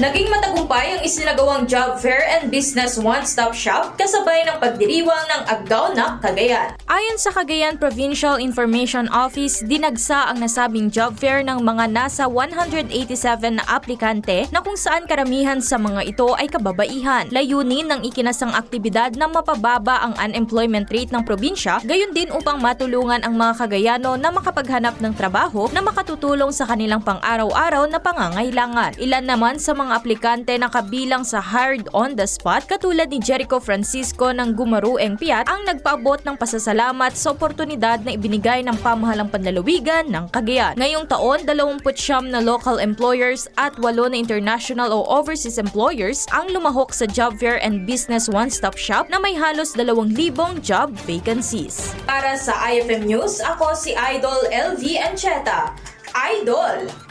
Naging matagumpay ang isinagawang job fair and business one-stop shop kasabay ng pagdiriwang ng Agdao na Cagayan. Ayon sa Cagayan Provincial Information Office, dinagsa ang nasabing job fair ng mga nasa 187 na aplikante na kung saan karamihan sa mga ito ay kababaihan. Layunin ng ikinasang aktibidad na mapababa ang unemployment rate ng probinsya, gayon din upang matulungan ang mga Cagayano na makapaghanap ng trabaho na makatutulong sa kanilang pang-araw-araw na pangangailangan. Ilan naman sa mga aplikante na kabilang sa hired on the spot katulad ni Jericho Francisco ng Gumarueng Piat ang nagpaabot ng pasasalamat sa oportunidad na ibinigay ng pamahalang panlalawigan ng Cagayan. Ngayong taon, 29 na local employers at 8 na international o overseas employers ang lumahok sa job fair and business one-stop shop na may halos 2,000 job vacancies. Para sa IFM News, ako si Idol LV Ancheta. Idol!